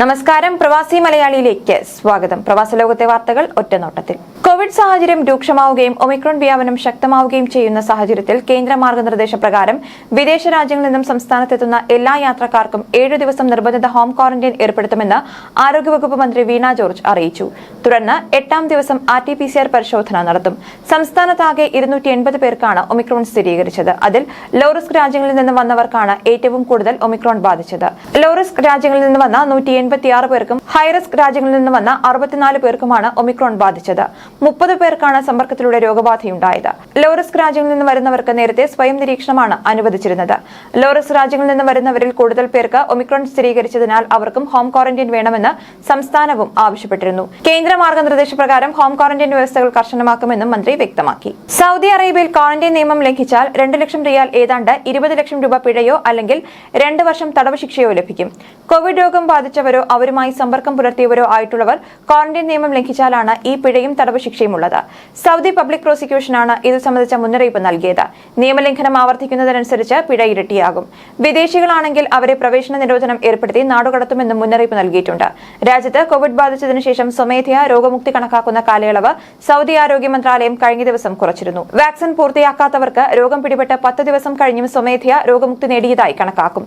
നമസ്കാരം. പ്രവാസി മലയാളിയിലേക്ക് സ്വാഗതം. പ്രവാസ ലോകത്തെ വാർത്തകൾ ഒറ്റനോട്ടത്തിൽ. കോവിഡ് സാഹചര്യം രൂക്ഷമാവുകയും ഒമിക്രോൺ വ്യാപനം ശക്തമാവുകയും ചെയ്യുന്ന സാഹചര്യത്തിൽ കേന്ദ്ര മാർഗനിർദ്ദേശ പ്രകാരം വിദേശ രാജ്യങ്ങളിൽ നിന്നും സംസ്ഥാനത്തെത്തുന്ന എല്ലാ യാത്രക്കാർക്കും ഏഴു ദിവസം നിർബന്ധിത ഹോം ക്വാറന്റൈൻ ഏർപ്പെടുത്തുമെന്ന് ആരോഗ്യവകുപ്പ് മന്ത്രി വീണ ജോർജ് അറിയിച്ചു. തുടർന്ന് എട്ടാം ദിവസം R T P C R പരിശോധന നടത്തും. സംസ്ഥാനത്താകെ ഇരുന്നൂറ്റി എൺപത് പേർക്കാണ് ഒമിക്രോൺ സ്ഥിരീകരിച്ചത്. അതിൽ ലോറിസ്ക് രാജ്യങ്ങളിൽ നിന്ന് വന്നവർക്കാണ് ഏറ്റവും കൂടുതൽ ഒമിക്രോൺ ബാധിച്ചത്. ലോറിസ്ക് രാജ്യങ്ങളിൽ നിന്ന് വന്ന നൂറ്റി എൺപത്തിയാറ് പേർക്കും ഹൈറിസ്ക് രാജ്യങ്ങളിൽ നിന്ന് വന്ന അറുപത്തിനാല് പേർക്കുമാണ് ഒമിക്രോൺ ബാധിച്ചത്. മുപ്പത് പേർക്കാണ് സമ്പർക്കത്തിലൂടെ രോഗബാധയുണ്ടായത്. ലോറിസ്ക് രാജ്യങ്ങളിൽ നിന്ന് വരുന്നവർക്ക് നേരത്തെ സ്വയം നിരീക്ഷണമാണ് അനുവദിച്ചിരുന്നത്. ലോറിസ്ക് രാജ്യങ്ങളിൽ നിന്ന് വരുന്നവരിൽ കൂടുതൽ പേർക്ക് ഒമിക്രോൺ സ്ഥിരീകരിച്ചതിനാൽ അവർക്കും ഹോം ക്വാറന്റൈൻ വേണമെന്ന് സംസ്ഥാനവും ആവശ്യപ്പെട്ടിരുന്നു. കേന്ദ്ര മാർഗനിർദ്ദേശപ്രകാരം ഹോം ക്വാറന്റൈൻ വ്യവസ്ഥകൾ കർശനമാക്കുമെന്നും മന്ത്രി വ്യക്തമാക്കി. സൗദി അറേബ്യയിൽ ക്വാറന്റൈൻ നിയമം ലംഘിച്ചാൽ രണ്ട് ലക്ഷം റിയാൽ ഏതാണ്ട് ഇരുപത് ലക്ഷം രൂപ പിഴയോ അല്ലെങ്കിൽ രണ്ട് വർഷം തടവ് ശിക്ഷയോ ലഭിക്കും. കോവിഡ് രോഗം ബാധിച്ചവരോ അവരുമായി സമ്പർക്കം പുലർത്തിയവരോ ആയിട്ടുള്ളവർ ക്വാറന്റൈൻ നിയമം ലംഘിച്ചാലാണ് ഈ പിഴയും തടവ് ശിക്ഷയും ഉള്ളത് സൗദി പബ്ലിക് പ്രോസിക്യൂഷനാണ് ഇത് സംബന്ധിച്ച മുന്നറിയിപ്പ് നൽകിയത്. നിയമലംഘനം ആവർത്തിക്കുന്നതിനനുസരിച്ച് പിഴ ഇരട്ടിയാകും. വിദേശികളാണെങ്കിൽ അവരെ പ്രവേശന നിരോധനം ഏർപ്പെടുത്തി നാടുകടത്തുമെന്നും മുന്നറിയിപ്പ് നൽകിയിട്ടുണ്ട്. രാജ്യത്ത് കോവിഡ് ബാധിച്ചതിനു ശേഷം സ്വമേധയാ രോഗമുക്തി കണക്കാക്കുന്ന കാലയളവ് സൗദി ആരോഗ്യ മന്ത്രാലയം കഴിഞ്ഞ ദിവസം കുറച്ചിരുന്നു. വാക്സിൻ പൂർത്തിയാക്കാത്തവർക്ക് രോഗം പിടിപെട്ട് പത്ത് ദിവസം കഴിഞ്ഞും സ്വമേധയാ രോഗമുക്തി നേടിയതായി കണക്കാക്കും.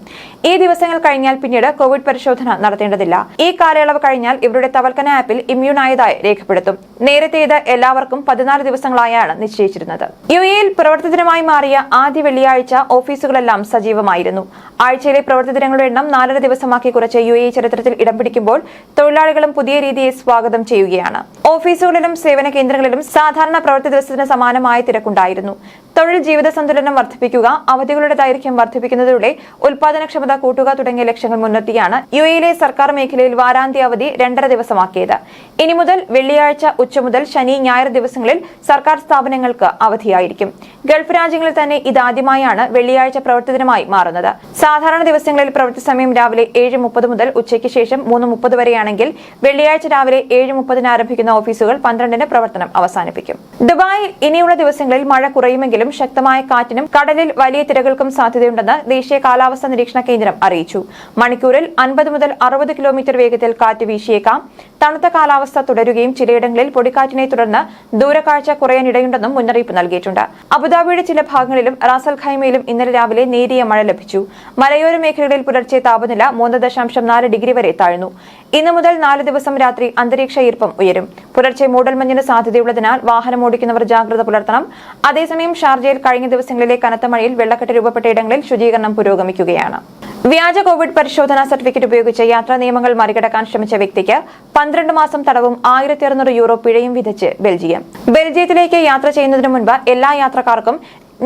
ഈ ദിവസങ്ങൾ കഴിഞ്ഞാൽ പിന്നീട് കോവിഡ് പരിശോധന നടത്തേണ്ടതില്ല ഈ കാലയളവ് കഴിഞ്ഞാൽ ഇവരുടെ തവൽക്കന ആപ്പിൽ ഇമ്മ്യൂൺ ആയതായി രേഖപ്പെടുത്തും. നേരത്തെ ഇത് എല്ലാവർക്കും പതിനാല് ദിവസങ്ങളായാണ് നിശ്ചയിച്ചിരുന്നത്. യു എയിൽ പ്രവർത്തനമായി മാറിയ ആദ്യ വെള്ളിയാഴ്ച ഓഫീസുകളെല്ലാം സജീവമായിരുന്നു. ആഴ്ചയിലെ പ്രവൃത്തി ദിനങ്ങളുടെ എണ്ണം നാലര ദിവസമാക്കി കുറച്ച് യു എ ചരിത്രത്തിൽ ഇടം പിടിക്കുമ്പോൾ തൊഴിലാളികളും പുതിയ രീതിയെ സ്വാഗതം ചെയ്യുകയാണ്. ഓഫീസുകളിലും സേവന കേന്ദ്രങ്ങളിലും സാധാരണ പ്രവൃത്തി ദിവസത്തിന് സമാനമായ തിരക്കുണ്ടായിരുന്നു. തൊഴിൽ ജീവിത സന്തുലനം വർദ്ധിപ്പിക്കുക അവധികളുടെ ദൈർഘ്യം വർദ്ധിപ്പിക്കുന്നതിലൂടെ ഉൽപാദനക്ഷമത കൂട്ടുക തുടങ്ങിയ ലക്ഷ്യങ്ങൾ മുൻനിർത്തിയാണ് യു എയിലെ സർക്കാർ മേഖലയിൽ വാരാന്ത്യ അവധി രണ്ടര ദിവസമാക്കിയത്. ഇനി മുതൽ വെള്ളിയാഴ്ച ഉച്ച മുതൽ ശനി ഞായർ ദിവസങ്ങളിൽ സർക്കാർ സ്ഥാപനങ്ങൾക്ക് അവധിയായിരിക്കും. ഗൾഫ് രാജ്യങ്ങളിൽ തന്നെ ഇതാദ്യമായാണ് വെള്ളിയാഴ്ച പ്രവൃത്തി ദിനമായി മാറുന്നത്. സാധാരണ ദിവസങ്ങളിൽ പ്രവൃത്തി സമയം രാവിലെ ഏഴ് മുപ്പത് മുതൽ ഉച്ചയ്ക്ക് ശേഷം മൂന്ന് മുപ്പത് വരെയാണെങ്കിൽ വെള്ളിയാഴ്ച രാവിലെ ഏഴ് മുപ്പതിന് ആരംഭിക്കുന്ന ഓഫീസുകൾ പന്ത്രണ്ടിന് പ്രവർത്തനം അവസാനിപ്പിക്കും. ദുബായിൽ ഇനിയുള്ള ദിവസങ്ങളിൽ മഴ കുറയുമെങ്കിലും ശക്തമായ കാറ്റിനും കടലിൽ വലിയ തിരകൾക്കും സാധ്യതയുണ്ടെന്ന് ദേശീയ കാലാവസ്ഥാ നിരീക്ഷണ കേന്ദ്രം അറിയിച്ചു. മണിക്കൂറിൽ അൻപത് മുതൽ അറുപത് കിലോമീറ്റർ വേഗത്തിൽ കാറ്റ് വീശിയേക്കാം. തണുത്ത കാലാവസ്ഥ തുടരുകയും ചിലയിടങ്ങളിൽ പൊടിക്കാറ്റിനെ തുടർന്ന് ദൂരക്കാഴ്ച കുറയാനിടയുണ്ടെന്നും മുന്നറിയിപ്പ് നൽകിയിട്ടുണ്ട്. അബുദാബിയുടെ ചില ഭാഗങ്ങളിലും റാസൽ ഖൈമയിലും ഇന്നലെ രാവിലെ നേരിയ മഴ ലഭിച്ചു. മലയോര മേഖലകളിൽ പുലർച്ചെ താപനില മൂന്ന് ദശാംശം നാല് ഡിഗ്രി വരെ താഴ്ന്നു. ഇന്നു മുതൽ നാല് ദിവസം രാത്രി അന്തരീക്ഷ ഈർപ്പം ഉയരും. പുലർച്ചെ മൂടൽമഞ്ഞിന് സാധ്യതയുള്ളതിനാൽ വാഹനം ഓടിക്കുന്നവർ ജാഗ്രത പുലർത്തണം. അതേസമയം ഷാർജയിൽ കഴിഞ്ഞ ദിവസങ്ങളിലെ കനത്ത മഴയിൽ വെള്ളക്കെട്ട് രൂപപ്പെട്ട ഇടങ്ങളിൽ ശുചീകരണം പുരോഗമിക്കുകയാണ്. വ്യാജ കോവിഡ് പരിശോധനാ സർട്ടിഫിക്കറ്റ് ഉപയോഗിച്ച് യാത്രാ നിയമങ്ങൾ മറികടക്കാൻ ശ്രമിച്ച വ്യക്തിക്ക് പന്ത്രണ്ട് മാസം തടവും ആയിരത്തി അറുന്നൂറ് യൂറോ പിഴയും വിധിച്ച് ബെൽജിയം. ബെൽജിയത്തിലേക്ക് യാത്ര ചെയ്യുന്നതിന് മുൻപ് എല്ലാ യാത്രക്കാർക്കും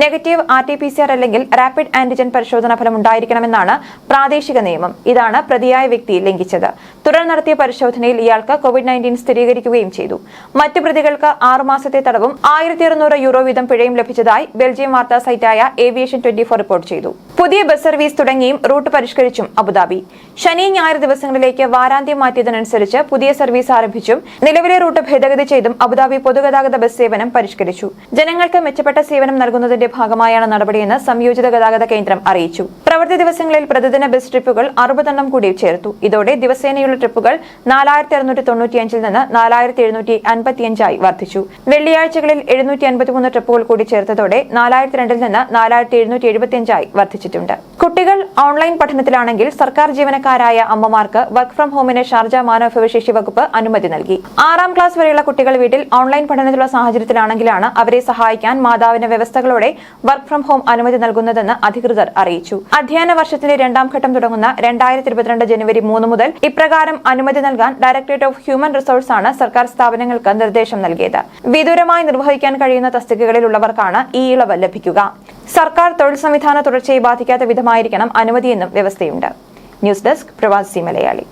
negative R T P C R അല്ലെങ്കിൽ റാപ്പിഡ് ആന്റിജൻ പരിശോധനാ ഫലം ഉണ്ടായിരിക്കണമെന്നാണ് പ്രാദേശിക നിയമം. ഇതാണ് പ്രതിയായ വ്യക്തി ലംഘിച്ചത്. തുടർന്ന് നടത്തിയ പരിശോധനയിൽ ഇയാൾക്ക് കോവിഡ് നയന്റീൻ സ്ഥിരീകരിക്കുകയും ചെയ്തു. മറ്റു പ്രതികൾക്ക് ആറുമാസത്തെ തടവും ആയിരത്തി യൂറോ വീതം പിഴയും ലഭിച്ചതായി ബെൽജിയം വാർത്താ സൈറ്റായ ഏവിയേഷൻ ട്വന്റി റിപ്പോർട്ട് ചെയ്തു. പുതിയ ബസ് സർവീസ് തുടങ്ങിയും റൂട്ട് പരിഷ്കരിച്ചും അബുദാബി. ശനി ഞായർ ദിവസങ്ങളിലേക്ക് വാരാന്ത്യം മാറ്റിയതിനനുസരിച്ച് പുതിയ സർവീസ് ആരംഭിച്ചും നിലവിലെ റൂട്ട് ഭേദഗതി ചെയ്തും അബുദാബി പൊതുഗതാഗത ബസ് സേവനം പരിഷ്കരിച്ചു. ജനങ്ങൾക്ക് മെച്ചപ്പെട്ട സേവനം നൽകുന്നതിന്റെ ഭാഗമായാണ് നടപടിയെന്ന് സംയോജിത ഗതാഗത കേന്ദ്രം അറിയിച്ചു. പ്രവൃത്തി ദിവസങ്ങളിൽ പ്രതിദിന ബസ് ട്രിപ്പുകൾ അറുപതെണ്ണം കൂടി ചേർത്തു. ഇതോടെ ദിവസേനയുള്ള ട്രിപ്പുകൾ നാലായിരത്തി അറുന്നൂറ്റി തൊണ്ണൂറ്റിയഞ്ചിൽ നിന്ന് നാലായിരത്തി എഴുന്നൂറ്റി അൻപത്തിയഞ്ചായി വർദ്ധിച്ചു. വെള്ളിയാഴ്ചകളിൽ എഴുന്നൂറ്റി അൻപത്തിമൂന്ന് ട്രിപ്പുകൾ കൂടി ചേർത്തതോടെ നാലായിരത്തി രണ്ടിൽ നിന്ന് നാലായിരത്തി എഴുന്നൂറ്റി എഴുപത്തിയഞ്ചായി വർദ്ധിച്ചിട്ടുണ്ട് കുട്ടികൾ ഓൺലൈൻ പഠനത്തിലാണെങ്കിൽ സർക്കാർ ജീവനക്കാരായ അമ്മമാർക്ക് വർക്ക് ഫ്രം ഹോമിന് ഷാർജ മാനവവിഭവശേഷി വകുപ്പ് അനുമതി നൽകി. ആറാം ക്ലാസ് വരെയുള്ള കുട്ടികൾ വീട്ടിൽ ഓൺലൈൻ പഠനത്തിലുള്ള സാഹചര്യത്തിലാണെങ്കിലാണ് അവരെ സഹായിക്കാൻ മാതാവിന് വ്യവസ്ഥകളോടെ വർക്ക് ഫ്രം ഹോം അനുമതി നൽകുന്നതെന്ന് അധികൃതർ അറിയിച്ചു. അധ്യയന വർഷത്തിന്റെ രണ്ടാം ഘട്ടം തുടങ്ങുന്ന രണ്ടായിരത്തി ഇരുപത്തിരണ്ട് ജനുവരി മൂന്ന് മുതൽ ഇപ്രകാരം അനുമതി നൽകാൻ ഡയറക്ടറേറ്റ് ഓഫ് ഹ്യൂമൻ റിസോഴ്സ് ആണ് സർക്കാർ സ്ഥാപനങ്ങൾക്ക് നിർദ്ദേശം നൽകിയത്. വിദൂരമായി നിർവഹിക്കാൻ കഴിയുന്ന തസ്തികകളിലുള്ളവർക്കാണ് ഈ ഇളവ് ലഭിക്കുക. സർക്കാർ തൊഴിൽ സംവിധാന തുടർച്ചയെ ബാധിക്കാത്ത വിധമായിരിക്കണം അനുമതിയെന്നും വ്യവസ്ഥയുണ്ട്. ന്യൂസ് ഡെസ്ക് പ്രവാസി മലയാളി.